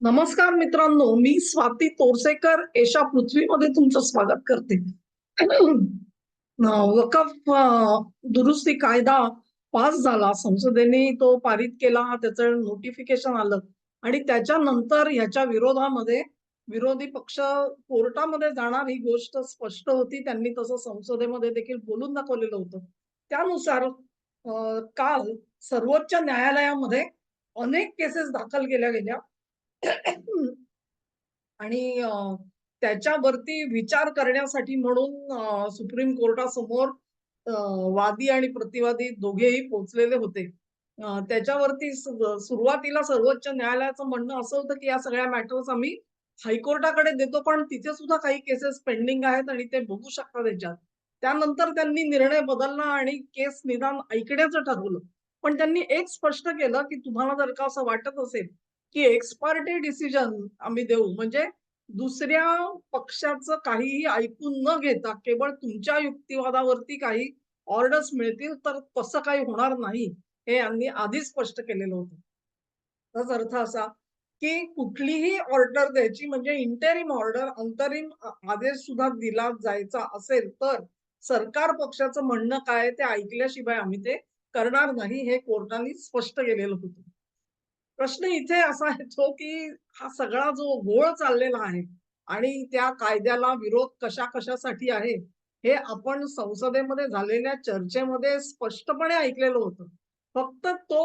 नमस्कार मित्रांनो मी स्वाती तोरसेकर एशा पृथ्वीमध्ये तुमचं स्वागत करते. वकफ दुरुस्ती कायदा पास झाला. संसदेने तो पारित केला त्याचं नोटिफिकेशन आलं. आणि त्याच्यानंतर ह्याच्या विरोधामध्ये विरोधी पक्ष कोर्टामध्ये जाणार ही गोष्ट स्पष्ट होती. त्यांनी तसं संसदेमध्ये देखील बोलून दाखवलेलं होतं. त्यानुसार काल सर्वोच्च न्यायालयामध्ये अनेक केसेस दाखल केल्या गेल्या. आणि त्याच्यावरती विचार करण्यासाठी म्हणून सुप्रीम कोर्टासमोर वादी आणि प्रतिवादी दोघेही पोहोचलेले होते. त्याच्यावरती सुरुवातीला सर्वोच्च न्यायालयाचं म्हणणं असं होतं की या सगळ्या मॅटर्स आम्ही हायकोर्टाकडे देतो पण तिथे सुद्धा काही केसेस पेंडिंग आहेत आणि ते बघू शकतात त्याच्यात. त्यानंतर त्यांनी निर्णय बदलला आणि केस निदान ऐकण्याचं ठरवलं. पण त्यांनी एक स्पष्ट केलं की तुम्हाला जर का असं वाटत असेल की एक्सपर्टे डिसिजन आम्ही देऊ. म्हणजे दुसऱ्या पक्षाचं काहीही ऐकून न घेता केवळ तुमच्या युक्तिवादावरती काही ऑर्डर्स मिळतील तर तसं काही होणार नाही हे यांनी आधीच स्पष्ट केलेलं होतं. त्याचा अर्थ असा की कुठलीही ऑर्डर द्यायची म्हणजे इंटरिम ऑर्डर अंतरिम आदेश सुद्धा दिला जायचा असेल तर सरकार पक्षाचं म्हणणं काय ते ऐकल्याशिवाय आम्ही ते करणार नाही हे कोर्टाने स्पष्ट केलेलं होतं. प्रश्न इथे असा येतो की हा सगळा जो घोळ चाललेला आहे आणि त्या कायद्याला विरोध कशा कशासाठी आहे हे आपण संसदेमध्ये झालेल्या चर्चेमध्ये स्पष्टपणे ऐकलेलं होतं. फक्त तो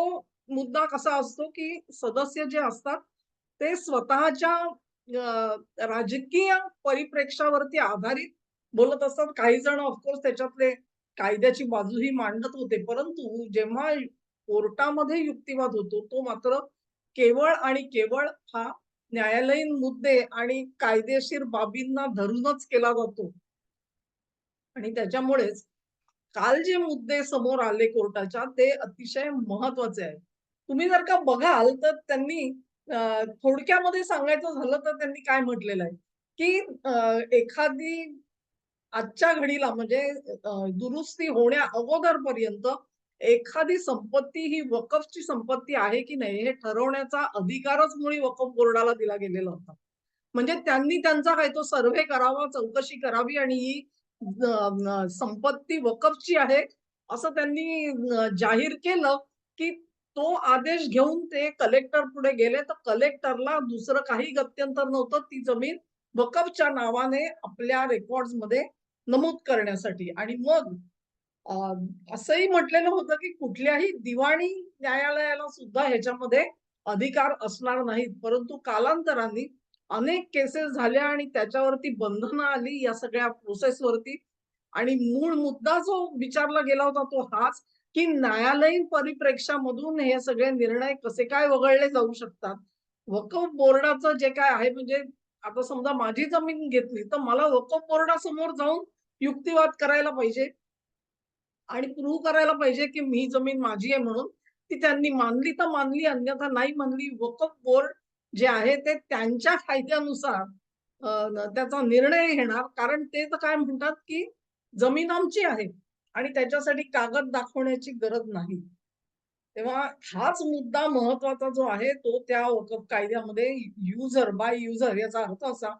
मुद्दा कसा असतो की सदस्य जे असतात ते स्वतःच्या राजकीय परिप्रेक्षावरती आधारित बोलत असतात. काही जण ऑफकोर्स त्याच्यातले कायद्याची बाजूही मांडत होते. परंतु जेव्हा कोर्टामध्ये युक्तिवाद होतो तो मात्र केवळ आणि केवळ हा न्यायालयीन मुद्दे आणि कायदेशीर बाबींना धरूनच केला जातो. आणि त्याच्यामुळेच काल जे मुद्दे समोर आले कोर्टाच्या ते अतिशय महत्त्वाचे आहे तुम्ही जर का बघाल तर त्यांनी थोडक्यामध्ये सांगायचं झालं तर त्यांनी काय म्हटलेलं आहे? की एखादी आजच्या घडीला म्हणजे दुरुस्ती होण्या अगोदरपर्यंत एखादी संपत्ती ही वकफची संपत्ती आहे की नाही हे ठरवण्याचा अधिकारच मुळी वकफ बोर्डाला दिला गेलेला होता. म्हणजे त्यांनी त्यांचा काय तो सर्व्हे करावा, चौकशी करावी आणि ही संपत्ती वकफची आहे असं त्यांनी जाहीर केलं, की तो आदेश घेऊन ते कलेक्टर पुढे गेले. तर कलेक्टरला दुसरं काही गत्यंतर नव्हतं. ती जमीन वकफच्या नावाने आपल्या रेकॉर्ड्समध्ये नमूद करण्यासाठी. आणि मग असंही म्हटलेलं होतं, की कुठल्याही दिवाणी न्यायालयाला सुद्धा ह्याच्यामध्ये अधिकार असणार नाहीत. परंतु कालांतराने अनेक केसेस झाल्या आणि त्याच्यावरती बंधनं आली या सगळ्या प्रोसेसवरती आणि मूळ मुद्दा जो विचारला गेला होता तो हाच, की न्यायालयीन परिप्रेक्षामधून हे सगळे निर्णय कसे काय वगळले जाऊ शकतात. वकफ बोर्डाचं जे काय आहे म्हणजे आता समजा माझी जमीन घेतली, तर मला वकफ बोर्डासमोर जाऊन युक्तिवाद करायला पाहिजे. आणि प्रूव्ह करायला पाहिजे, की मी जमीन माझी आहे म्हणून. ती त्यांनी मानली तर मानली, अन्यथा नाही मानली. वकफ बोर्ड जे आहे ते त्यांच्या कायद्यानुसार त्याचा निर्णय घेणार. कारण ते तर काय म्हणतात, की जमीन आमची आहे आणि त्याच्यासाठी कागद दाखवण्याची गरज नाही. तेव्हा हाच मुद्दा महत्त्वाचा जो आहे तो त्या वकफ कायद्यामध्ये युजर बाय युजर याचा अर्थ असा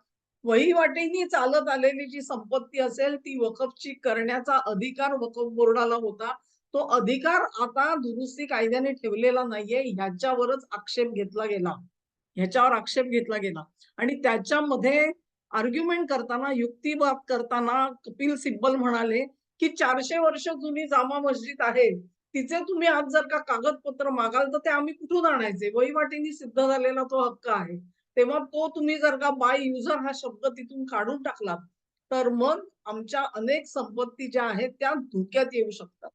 वहिवाटीने चालत आलेली जी संपत्ती असेल ती वकफची करण्याचा अधिकार वकफ बोर्डाला होता. तो अधिकार आता दुरुस्ती कायद्याने ठेवलेला नाहीये ह्याच्यावरच आक्षेप घेतला गेला. ह्याच्यावर आक्षेप घेतला गेला आणि त्याच्यामध्ये आर्ग्युमेंट करताना, युक्तिवाद करताना कपिल सिब्बल म्हणाले, की चारशे वर्ष जुनी जामा मस्जिद आहे. तिचे तुम्ही आज जर का कागदपत्र मागाल, तर ते आम्ही कुठून आणायचे? वहिवाटीने सिद्ध झालेला तो हक्क आहे. तेव्हा तो तुम्ही जर का बाय युजर हा शब्द तिथून काढून टाकला तर मग आमच्या अनेक संपत्ती ज्या आहेत त्या धोक्यात येऊ शकतात.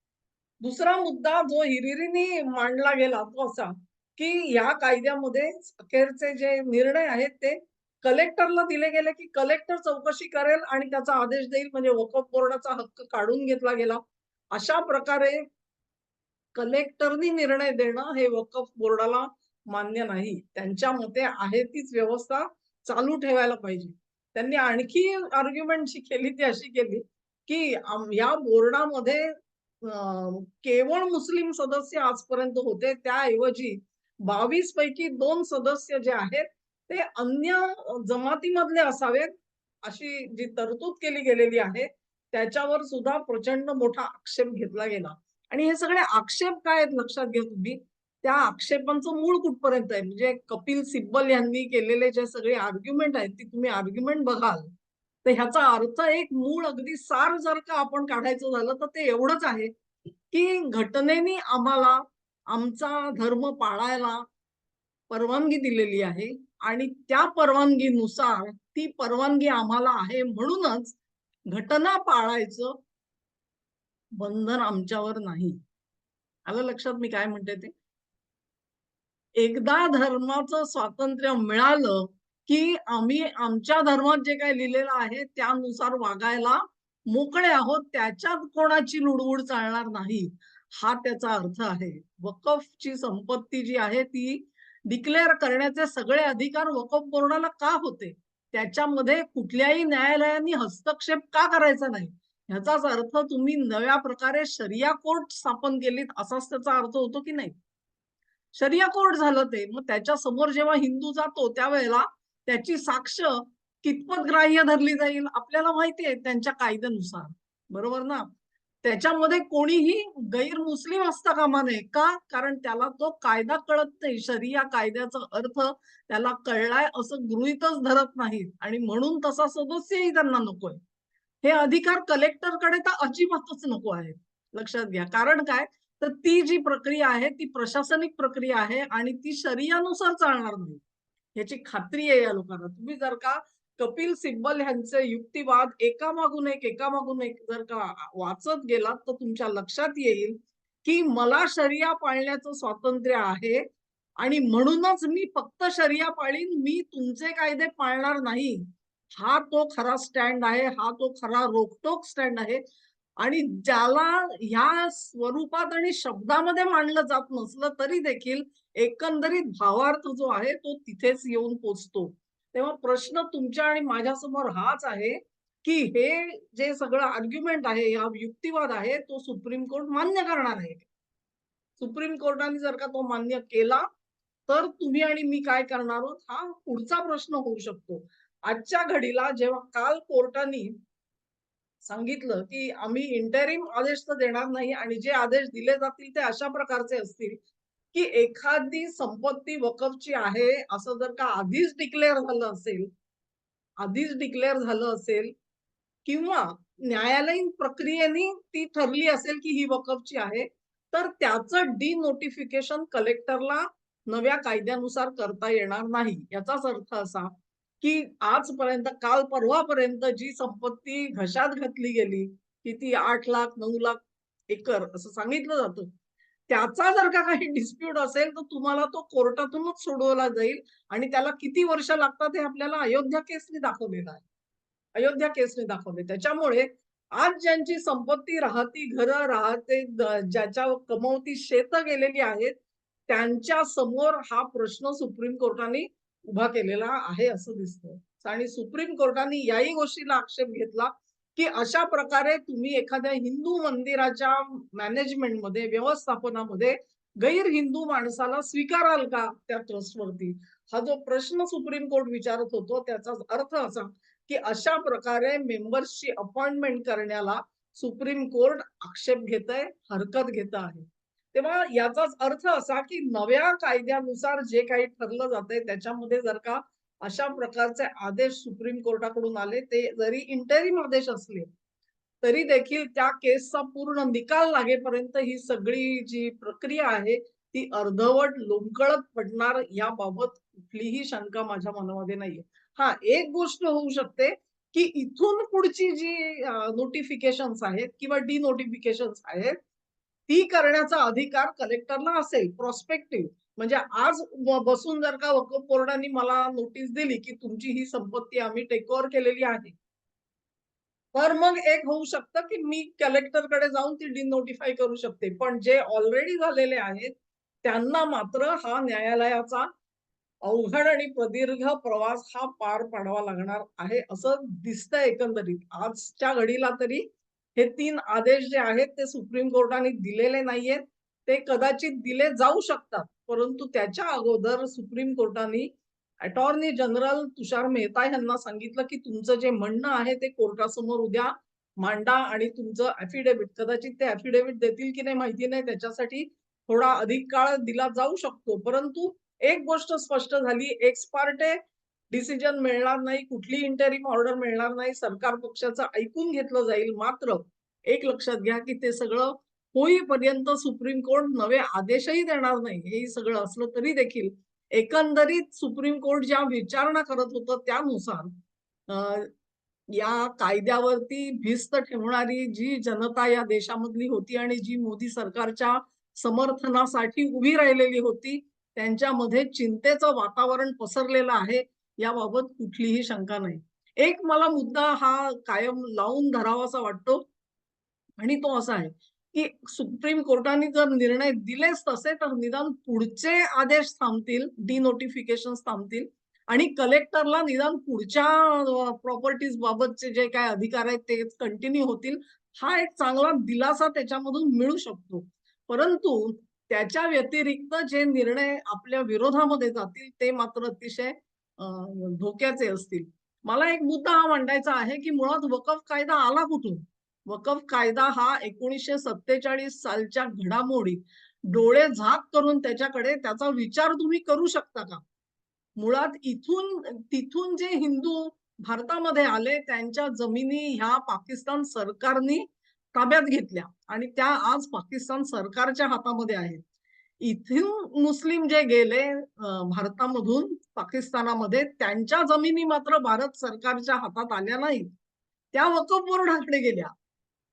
दुसरा मुद्दा जो हिरिरीने मांडला गेला तो असा, की या कायद्यामध्ये अखेरचे जे निर्णय आहेत ते कलेक्टरला दिले गेले, की कलेक्टर चौकशी करेल आणि त्याचा आदेश देईल म्हणजे वकफ बोर्डाचा हक्क काढून घेतला गेला. अशा प्रकारे कलेक्टरनी निर्णय देणं हे वकफ बोर्डाला मान्य नाही. त्यांच्या मते आहे तीच व्यवस्था चालू ठेवायला पाहिजे. त्यांनी आणखी आर्ग्युमेंट जी केली ती अशी केली, की या बोर्डामध्ये केवळ मुस्लिम सदस्य आजपर्यंत होते. त्याऐवजी 22 पैकी दोन सदस्य जे आहेत, ते अन्य जमातीमधले असावेत अशी जी तरतूद केली गेलेली आहे त्याच्यावर सुद्धा प्रचंड मोठा आक्षेप घेतला गेला आणि हे सगळे आक्षेप काय आहेत लक्षात घ्या तुम्ही त्या आक्षेपांचं मूळ कुठपर्यंत आहे? म्हणजे कपिल सिब्बल यांनी केलेले जे सगळे आर्ग्युमेंट आहेत ती तुम्ही आर्ग्युमेंट बघाल. तर ह्याचा अर्थ एक मूळ अगदी सार जर का आपण काढायचं झालं तर ते एवढंच आहे की घटनेने आम्हाला आमचा धर्म पाळायला परवानगी दिलेली आहे आणि त्या परवानगीनुसार ती परवानगी आम्हाला आहे म्हणूनच घटना पाळायचं बंधन आमच्यावर नाही. आलं लक्षात मी काय म्हणते ते? एकदा धर्माचं स्वातंत्र्य मिळालं की आम्ही आमच्या धर्मात जे काही लिहिलेलं आहे त्यानुसार वागायला मोकळे आहोत त्याच्यात कोणाची लुडबुड चालणार नाही हा त्याचा अर्थ आहे. वकफची संपत्ती जी आहे ती डिक्लेअर करण्याचे सगळे अधिकार वकफ बोर्डाला का होते? त्याच्यामध्ये कुठल्याही न्यायालयाने हस्तक्षेप का करायचा नाही? ह्याचाच अर्थ तुम्ही नव्या प्रकारे शरिया कोर्ट स्थापन केलीत असाच त्याचा अर्थ होतो की नाही? शरिया कोर्ट झालं ते. मग त्याच्यासमोर जेव्हा हिंदू जातो त्यावेळेला त्याची साक्ष कितपत ग्राह्य धरली जाईल आपल्याला माहितीये त्यांच्या कायद्यानुसार. बरोबर ना? त्याच्यामध्ये कोणीही गैर मुस्लिम असता कामा नये का? कारण त्याला तो कायदा कळत नाही. शरिया कायद्याचा अर्थ त्याला कळलाय असं गृहीतच धरत नाहीत. आणि म्हणून तसा सदस्यही त्यांना नकोय. हे अधिकार कलेक्टरकडे तर अजिबातच नको आहेत. लक्षात घ्या. कारण काय? तर ती जी प्रक्रिया आहे ती प्रशासनिक प्रक्रिया आहे आणि ती शरीयानुसार चालणार नाही. याची खात्री आहे या लोकांना. तुम्ही जर का कपिल सिब्बल यांचे युक्तिवाद एकामागून एक एकामागून एक जर का वाचत गेलात तर तुमच्या लक्षात येईल की मला शरिया पाळण्याचं स्वातंत्र्य आहे आणि म्हणूनच मी फक्त शर्या पाळीन मी तुमचे कायदे पाळणार नाही. हा तो खरा स्टँड आहे हा तो खरा रोकटोक स्टँड आहे. आणि ज्याला ह्या स्वरूपात आणि शब्दामध्ये मांडलं जात नसलं तरी देखील एकंदरीत भावार्थ जो आहे तो तिथेच येऊन पोचतो. तेव्हा प्रश्न तुमच्या आणि माझ्यासमोर हाच आहे की हे जे सगळं आर्ग्युमेंट आहे हा युक्तिवाद आहे तो सुप्रीम कोर्ट मान्य करणार आहे सुप्रीम कोर्टाने जर का तो मान्य केला तर तुम्ही आणि मी काय करणार आहोत? हा पुढचा प्रश्न होऊ शकतो. आजच्या घडीला जेव्हा काल कोर्टाने सांगितलं की आम्ही इंटरिम आदेश तर देणार नाही आणि जे आदेश दिले जातील ते अशा प्रकारचे असतील की एखादी संपत्ती वकफची आहे असं जर का आधीच डिक्लेअर झालं असेल आधीच डिक्लेअर झालं असेल किंवा न्यायालयीन प्रक्रियेने ती ठरली असेल की ही वकफची आहे तर त्याचं डी नोटिफिकेशन कलेक्टरला नव्या कायद्यानुसार करता येणार नाही. याचाच अर्थ असा की आजपर्यंत काल परवापर्यंत जी संपत्ती घशात घातली गेली किती आठ लाख नऊ लाख एकर असं सांगितलं जातं. त्याचा जर का काही डिस्प्यूट असेल तर तुम्हाला तो कोर्टातूनच सोडवला जाईल आणि त्याला किती वर्ष लागतात हे आपल्याला अयोध्या केसने दाखवलेलं आहे. अयोध्या केसने दाखवले. त्याच्यामुळे आज ज्यांची संपत्ती राहती घर राहते ज्याच्या कमवती शेत गेलेली आहेत त्यांच्यासमोर हा प्रश्न सुप्रीम कोर्टाने उभा केलेला आहे असं दिसतं. आणि सुप्रीम कोर्टाने याही गोष्टीला आक्षेप घेतला की अशा प्रकारे तुम्ही एखाद्या हिंदू मंदिराच्या मॅनेजमेंटमध्ये व्यवस्थापनामध्ये गैर हिंदू माणसाला स्वीकाराल का त्या ट्रस्टवरती हा जो प्रश्न सुप्रीम कोर्ट विचारत होतो त्याचा अर्थ असा की अशा प्रकारे मेंबर्सची अपॉइंटमेंट करण्याला सुप्रीम कोर्ट आक्षेप घेत आहे हरकत घेत आहे. तेव्हा याचाच अर्थ असा की नव्या कायद्यानुसार जे काही ठरलं जातंय त्याच्यामध्ये जर का अशा प्रकारचे आदेश सुप्रीम कोर्टाकडून आले ते जरी इंटरिम आदेश असले तरी देखील त्या केसचा पूर्ण निकाल लागेपर्यंत ही सगळी जी प्रक्रिया आहे ती अर्धवट लोंबकळत पडणार याबाबत कुठलीही शंका माझ्या मनामध्ये नाहीये. हा एक गोष्ट होऊ शकते की इथून पुढची जी नोटिफिकेशन आहेत किंवा डी नोटिफिकेशन आहेत ती करण्याचा अधिकार कलेक्टरला असेल प्रॉस्पेक्टिव्ह म्हणजे आज बसून जर का वकफ बोर्डाने मला नोटीस दिली की तुमची ही संपत्ती आम्ही टेक ओव्हर केलेली आहे. तर मग एक होऊ शकतं की मी कलेक्टरकडे जाऊन ती डिनोटिफाय करू शकते. पण जे ऑलरेडी झालेले आहेत त्यांना मात्र हा न्यायालयाचा अवघड आणि प्रदीर्घ प्रवास हा पार पाडावा लागणार आहे असं दिसतंय एकंदरीत. आजच्या घडीला तरी हे तीन आदेश जे आहेत ते सुप्रीम कोर्टाने दिलेले नाहीयेत. ते कदाचित दिले जाऊ शकतात परंतु त्याच्या अगोदर सुप्रीम कोर्टाने अटॉर्नी जनरल तुषार मेहता यांना सांगितलं की तुमचं जे म्हणणं आहे ते कोर्टासमोर उद्या मांडा आणि तुमचं अफिडेव्हिट कदाचित ते अफिडेव्हिट देतील की नाही माहिती नाही त्याच्यासाठी थोडा अधिक काळ दिला जाऊ शकतो. परंतु एक गोष्ट स्पष्ट झाली एक्स पार्टे डिसिजन मिळणार नाही कुठली इंटरिम ऑर्डर मिळणार नाही सरकार पक्षाचं ऐकून घेतलं जाईल. मात्र एक लक्षात घ्या की ते सगळं होईपर्यंत सुप्रीम कोर्ट नवे आदेशही देणार नाही. हे सगळं असलं तरी देखील एकंदरीत सुप्रीम कोर्ट ज्या विचारणा करत होतं त्यानुसार या कायद्यावरती भिस्त ठेवणारी जी जनता या देशामधली होती आणि जी मोदी सरकारच्या समर्थनासाठी उभी राहिलेली होती त्यांच्यामध्ये चिंतेचं वातावरण पसरलेलं आहे. याबाबत कुठलीही शंका नाही. एक मला मुद्दा हा कायम लावून धरावासा वाटतो आणि तो असा आहे की सुप्रीम कोर्टाने जर निर्णय दिलेच तसे तर निदान पुढचे आदेश थांबतील डिनोटिफिकेशन थांबतील आणि कलेक्टरला निदान पुढच्या प्रॉपर्टीज बाबतचे जे काय अधिकार आहेत ते कंटिन्यू होतील हा एक चांगला दिलासा त्याच्यामधून मिळू शकतो. परंतु त्याच्या व्यतिरिक्त जे निर्णय आपल्या विरोधामध्ये जातील ते मात्र अतिशय धोक्याचे असतील. मला एक मुद्दा हा मांडायचा आहे की मुळात वकफ कायदा आला कुठून? वकफ कायदा हा एकोणीसशे सत्तेचाळीस सालच्या घडामोडी डोळे झाक करून त्याच्याकडे त्याचा विचार तुम्ही करू शकता का? मुळात इथून तिथून जे हिंदू भारतामध्ये आले त्यांच्या जमिनी ह्या पाकिस्तान सरकारनी ताब्यात घेतल्या आणि त्या आज पाकिस्तान सरकारच्या हातामध्ये आहेत. इथून मुस्लिम जे गेले भारतामधून पाकिस्तानामध्ये त्यांच्या जमिनी मात्र भारत सरकारच्या हातात आल्या नाहीत. त्या वकफ बोर्डाकडे गेल्या.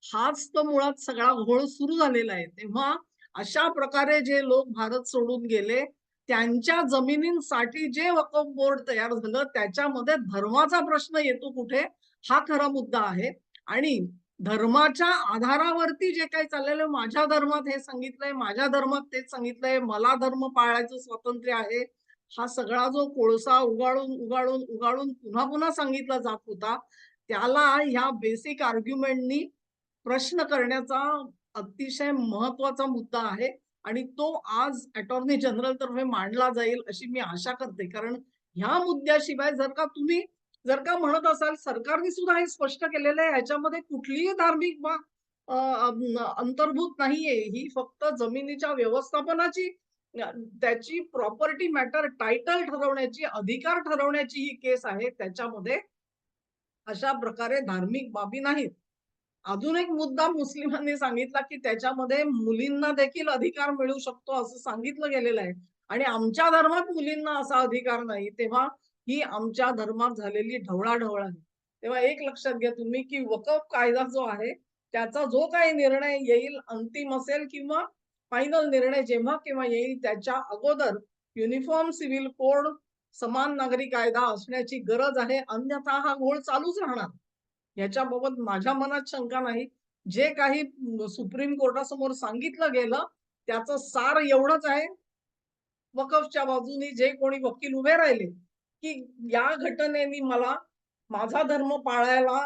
हाच तर मुळात सगळा घोळ सुरू झालेला आहे. तेव्हा अशा प्रकारे जे लोक भारत सोडून गेले त्यांच्या जमिनींसाठी जे वकफ बोर्ड तयार झालं त्याच्यामध्ये धर्माचा प्रश्न येतो कुठे? हा खरा मुद्दा आहे. आणि धर्माच्या आधारावरती जे काही चाललेलं माझ्या धर्मात हे सांगितलंय माझ्या धर्मात तेच सांगितलंय मला धर्म पाळायचं स्वातंत्र्य आहे हा सगळा जो कोळसा उगाळून उगाळून उगाळून पुन्हा पुन्हा सांगितला जात होता त्याला ह्या बेसिक आर्ग्युमेंटनी प्रश्न करण्याचा अतिशय महत्त्वाचा मुद्दा आहे आणि तो आज अटॉर्नी जनरल तर्फे मांडला जाईल अशी मी आशा करते. कारण ह्या मुद्द्याशिवाय जर का तुम्ही जर का म्हणत असाल सरकारने सुद्धा हे स्पष्ट केलेलं आहे. ह्याच्यामध्ये कुठलीही धार्मिक अंतर्भूत नाहीये. ही फक्त जमिनीच्या व्यवस्थापनाची त्याची प्रॉपर्टी मॅटर टायटल ठरवण्याची अधिकार ठरवण्याची ही केस आहे. त्याच्यामध्ये अशा प्रकारे धार्मिक बाबी नाहीत. अजून एक मुद्दा मुस्लिमांनी सांगितला की त्याच्यामध्ये मुलींना देखील अधिकार मिळू शकतो असं सांगितलं गेलेलं आहे. आणि आमच्या धर्मात मुलींना असा अधिकार नाही. तेव्हा ही आमच्या धर्मात झालेली ढवळाढवळ आहे. तेव्हा एक लक्षात घ्या तुम्ही की वकफ कायदा जो आहे त्याचा जो काही निर्णय येईल अंतिम असेल किंवा फायनल निर्णय जेव्हा केव्हा येईल त्याच्या अगोदर युनिफॉर्म सिव्हिल कोड समान नागरी कायदा असण्याची गरज आहे. अन्यथा हा घोळ चालूच राहणार. याच्याबाबत माझ्या मनात शंका नाही. जे काही सुप्रीम कोर्टासमोर सांगितलं गेलं त्याचं सार एवढंच आहे. वकफच्या बाजूनी जे कोणी वकील उभे राहिले की या घटनेने मला माझा धर्म पाळायला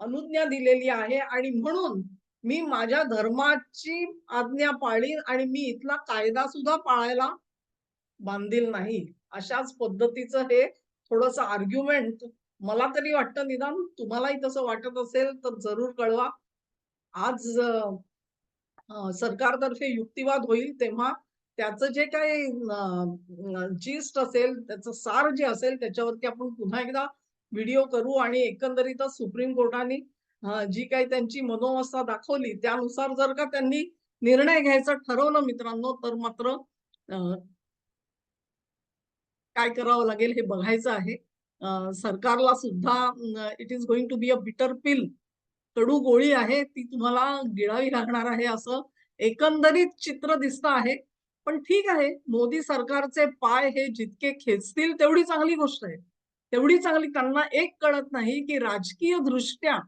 अनुज्ञा दिलेली आहे आणि म्हणून मी माझ्या धर्माची आज्ञा पाळीन आणि मी इथला कायदा सुद्धा पाळायला बांधील नाही. अशाच पद्धतीचं हे थोडस आर्ग्युमेंट मला तरी वाटतं निदान तुम्हालाही तसं वाटत असेल तर जरूर कळवा. आज सरकारतर्फे युक्तिवाद होईल तेव्हा त्याचं जे काही जिस्ट असेल त्याचं सार जे असेल त्याच्यावरती आपण पुन्हा एकदा व्हिडिओ करू आणि एकंदरीतच सुप्रीम कोर्टाने जी काही त्यांची मनोवस्था दाखवली त्यानुसार जर का त्यांनी निर्णय घ्यायचं ठरवलं मित्रांनो तर मात्र काय करावं लागेल हे बघायचं आहे. सरकारला सुद्धा it is going to be a bitter pill कडू गोळी आहे ती तुम्हाला गिळावी लागणार आहे असं एकंदरीत चित्र दिसत आहे. पण ठीक आहे मोदी सरकारचे पाय हे जितके खेचतील तेवढी चांगली गोष्ट आहे. तेवढी चांगली त्यांना एक कळत नाही की राजकीय दृष्ट्या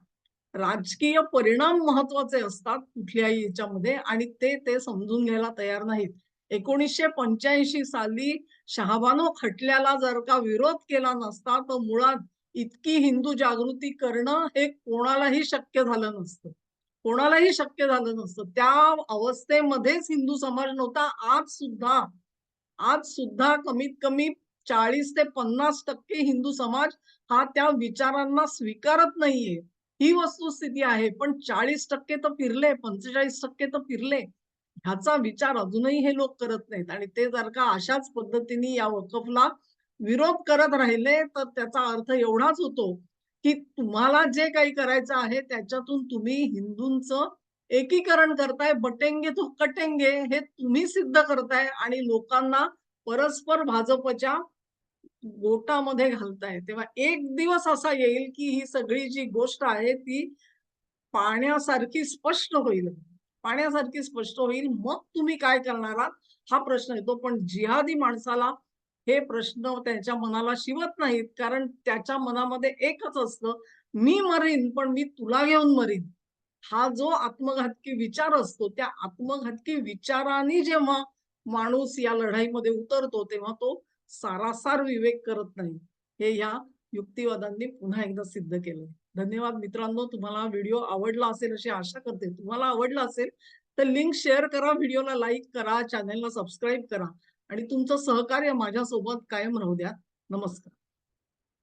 राजकीय परिणाम महत्त्वाचे असतात कुठल्याही याच्यामध्ये आणि ते ते समजून घ्यायला तयार नाहीत. एकोणीसशे पंच्याऐंशी साली शहाबानो खटल्याला जर का विरोध केला नसता तर मुळात इतकी हिंदू जागृती करणं हे कोणालाही शक्य झालं नसतं. कोणालाही शक्य झालं नसतं. त्या अवस्थेमध्येच हिंदू समाज नव्हता. आज सुद्धा आज सुद्धा कमीत कमी चाळीस ते पन्नास टक्के हिंदू समाज हा त्या विचारांना स्वीकारत नाहीये. ही वस्तुस्थिती आहे. पण चाळीस टक्के तर फिरले पंचेचाळीस टक्के तर फिरले. ह्याचा विचार अजूनही हे लोक करत नाहीत. आणि ते जर का अशाच पद्धतीने या वकफला विरोध करत राहिले तर त्याचा अर्थ एवढाच होतो की तुम्हाला जे काही करायचं आहे त्याच्यातून तुम्ही हिंदूंचं एकीकरण करताय बटेंगे तो कटेंगे हे तुम्ही सिद्ध करताय आणि लोकांना परस्पर भाजपच्या गोटामध्ये घालताय. तेव्हा एक दिवस असा येईल की ही सगळी जी गोष्ट आहे ती पाण्यासारखी स्पष्ट होईल. पाण्यासारखी स्पष्ट होईल. मग तुम्ही काय करणार आहात? हा प्रश्न येतो. पण जिहादी माणसाला हे प्रश्न त्याच्या मनाला शिवत नाहीत. कारण त्याच्या मनामध्ये एकच असतं मी मरीन पण मी तुला घेऊन मरीन. हा जो आत्मघातकी विचार असतो त्या आत्मघातकी विचाराने जेव्हा माणूस या लढाईमध्ये उतरतो तेव्हा तो सारासार विवेक करत नाही. हे या युक्तिवादांनी पुन्हा एकदा सिद्ध केलं धन्यवाद मित्रांनो. तुम्हाला व्हिडिओ आवडला असेल अशी आशा करते. तुम्हाला आवडला असेल तर लिंक शेअर करा व्हिडिओला लाईक करा चॅनेलला सबस्क्राईब करा. आणि तुमचं सहकार्य माझ्यासोबत कायम राहू द्या. नमस्कार.